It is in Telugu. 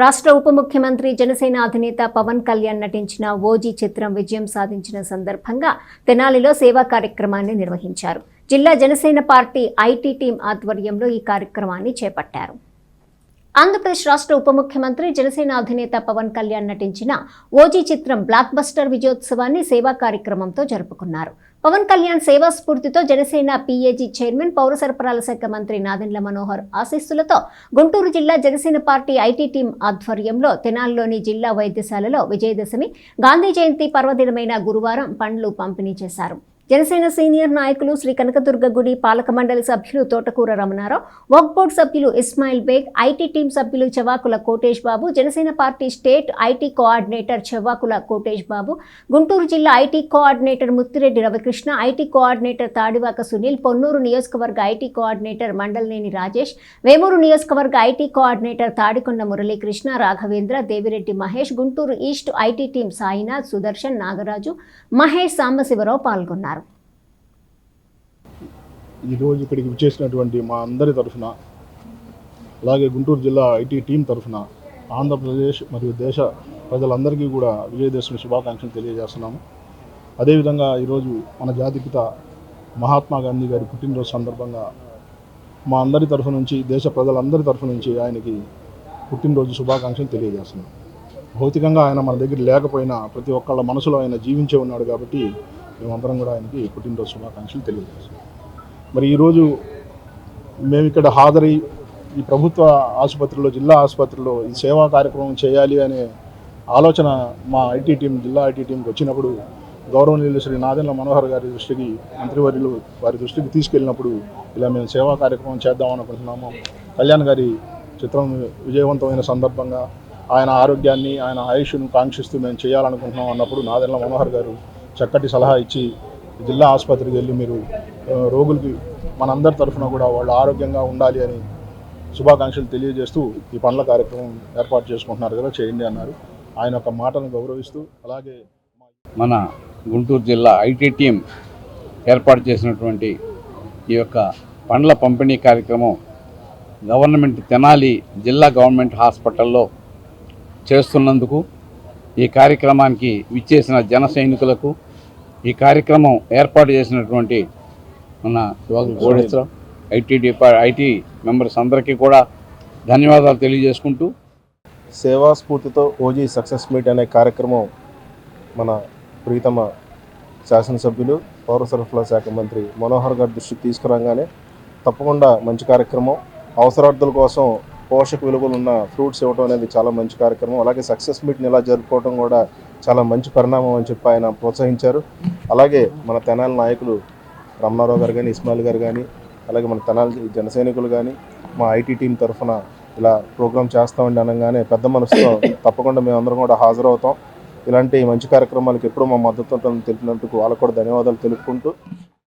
రాష్ట్ర ఉప ముఖ్యమంత్రి జనసేన అధినేత పవన్ కళ్యాణ్ నటించిన ఓజీ చిత్రం విజయం సాధించిన సందర్భంగా తెనాలిలో సేవా కార్యక్రమాన్ని నిర్వహించారు. జిల్లా జనసేన పార్టీ ఐటీ టీం ఆధ్వర్యంలో ఈ కార్యక్రమాన్ని చేపట్టారు. ఆంధ్రప్రదేశ్ రాష్ట్ర ఉప ముఖ్యమంత్రి జనసేన అధినేత పవన్ కళ్యాణ్ నటించిన ఓజీ చిత్రం బ్లాక్ బస్టర్ విజయోత్సవాన్ని సేవా కార్యక్రమంతో జరుపుకున్నారు. పవన్ కళ్యాణ్ సేవా స్ఫూర్తితో జనసేన పీఏజీ చైర్మన్ పౌర సరఫరాల శాఖ మంత్రి నాదెండ్ల మనోహర్ ఆశీస్సులతో గుంటూరు జిల్లా జనసేన పార్టీ ఐటీ టీం ఆధ్వర్యంలో తెనాల్లోని జిల్లా వైద్యశాలలో విజయదశమి గాంధీ జయంతి పర్వదినమైన గురువారం పండ్లు పంపిణీ చేశారు. జనసేన సీనియర్ నాయకులు శ్రీ కనకదుర్గ గుడి పాలక మండలి సభ్యులు తోటకూర రమణారావు వర్క్ బోర్డు సభ్యులు ఇస్మాయిల్ బేగ్ ఐటీ టీం సభ్యులు Chavakula Kotesh Babu Janasena party state IT coordinator Chavakula Kotesh Babu Guntur జిల్లా IT coordinator Muthireddy Ravikrishna IT coordinator Tadivaka Sunil Ponnur నియోజకవర్గ ఐటీ కోఆర్డినేటర్ మండలనేని రాజేష్ వేమూరు నియోజకవర్గ IT coordinator Tadikonda Muralikrishna Raghavendra Devireddy Mahesh Guntur east IT team Sainath Sudarshan Nagaraju Mahesh Sambasivarao పాల్గొన్నారు. ఈరోజు ఇక్కడికి విచ్చేసినటువంటి మా అందరి తరఫున అలాగే గుంటూరు జిల్లా ఐటీ టీం తరఫున ఆంధ్రప్రదేశ్ మరియు దేశ ప్రజలందరికీ కూడా విజయదశమి శుభాకాంక్షలు తెలియజేస్తున్నాము. అదేవిధంగా ఈరోజు మన జాతిపిత మహాత్మా గాంధీ గారి పుట్టినరోజు సందర్భంగా మా అందరి తరఫు నుంచి దేశ ప్రజలందరి తరఫు నుంచి ఆయనకి పుట్టినరోజు శుభాకాంక్షలు తెలియజేస్తున్నాం. భౌతికంగా ఆయన మన దగ్గర లేకపోయినా ప్రతి ఒక్కళ్ళ మనసులో ఆయన జీవించే ఉన్నాడు కాబట్టి మేమందరం కూడా ఆయనకి పుట్టినరోజు శుభాకాంక్షలు తెలియజేస్తున్నాం. మరి ఈరోజు మేము ఇక్కడ హాజరై ఈ ప్రభుత్వ ఆసుపత్రిలో జిల్లా ఆసుపత్రిలో ఈ సేవా కార్యక్రమం చేయాలి అనే ఆలోచన మా ఐటీ టీం జిల్లా ఐటీ టీంకి వచ్చినప్పుడు గౌరవనీయులు శ్రీ నాదెండ్ల మనోహర్ గారి దృష్టికి మంత్రివర్యులు వారి దృష్టికి తీసుకెళ్ళినప్పుడు ఇలా మేము సేవా కార్యక్రమం చేద్దాం అనుకుంటున్నాము. కళ్యాణ్ గారి చిత్రం విజయవంతమైన సందర్భంగా ఆయన ఆరోగ్యాన్ని ఆయన ఆయుష్ను కాంక్షిస్తూ మేము చేయాలనుకుంటున్నాం అన్నప్పుడు నాదెండ్ల మనోహర్ గారు చక్కటి సలహా ఇచ్చి జిల్లా ఆసుపత్రికి వెళ్ళి మీరు రోగులకి మనందరి తరఫున కూడా వాళ్ళు ఆరోగ్యంగా ఉండాలి అని శుభాకాంక్షలు తెలియజేస్తూ ఈ పనుల కార్యక్రమం ఏర్పాటు చేసుకుంటున్నారు కదా చేయండి అన్నారు. ఆయన ఒక మాటను గౌరవిస్తూ అలాగే మన గుంటూరు జిల్లా ఐటీ టీం ఏర్పాటు చేసినటువంటి ఈ యొక్క పండ్ల పంపిణీ కార్యక్రమం గవర్నమెంట్ తెనాలి జిల్లా గవర్నమెంట్ హాస్పిటల్లో చేస్తున్నందుకు ఈ కార్యక్రమానికి విచ్చేసిన జన సైనికులకు ఈ కార్యక్రమం ఏర్పాటు చేసినటువంటి మన శివాజీ కోడేశ్వరం ఐటీ డిపా ఐటీ మెంబర్స్ అందరికీ కూడా ధన్యవాదాలు తెలియజేసుకుంటూ సేవా స్ఫూర్తితో ఓజీ సక్సెస్ మీట్ అనే కార్యక్రమం మన ప్రీతమ శాసనసభ్యులు పౌర సరఫరా శాఖ మంత్రి మనోహర్ గారి దృష్టికి తీసుకురాగానే తప్పకుండా మంచి కార్యక్రమం. అవసరార్థుల కోసం పోషక విలువలు ఉన్న ఫ్రూట్స్ ఇవ్వడం అనేది చాలా మంచి కార్యక్రమం. అలాగే సక్సెస్ మీట్ని ఇలా జరుపుకోవడం కూడా చాలా మంచి పరిణామం అని చెప్పి ఆయన ప్రోత్సహించారు. అలాగే మన తెనాలి నాయకులు రమణారావు గారు కానీ ఇస్మాయిల్ గారు కానీ అలాగే మన తెనాలి జనసైనికులు కానీ మా ఐటీ టీం తరఫున ఇలా ప్రోగ్రామ్ చేస్తామండి అనగానే పెద్ద మనసుతో తప్పకుండా మేమందరం కూడా హాజరవుతాం. ఇలాంటి మంచి కార్యక్రమాలకు ఎప్పుడూ మా మద్దతు ఉంటుందని తెలిపినందుకు వాళ్ళకు కూడా ధన్యవాదాలు తెలుపుకుంటూ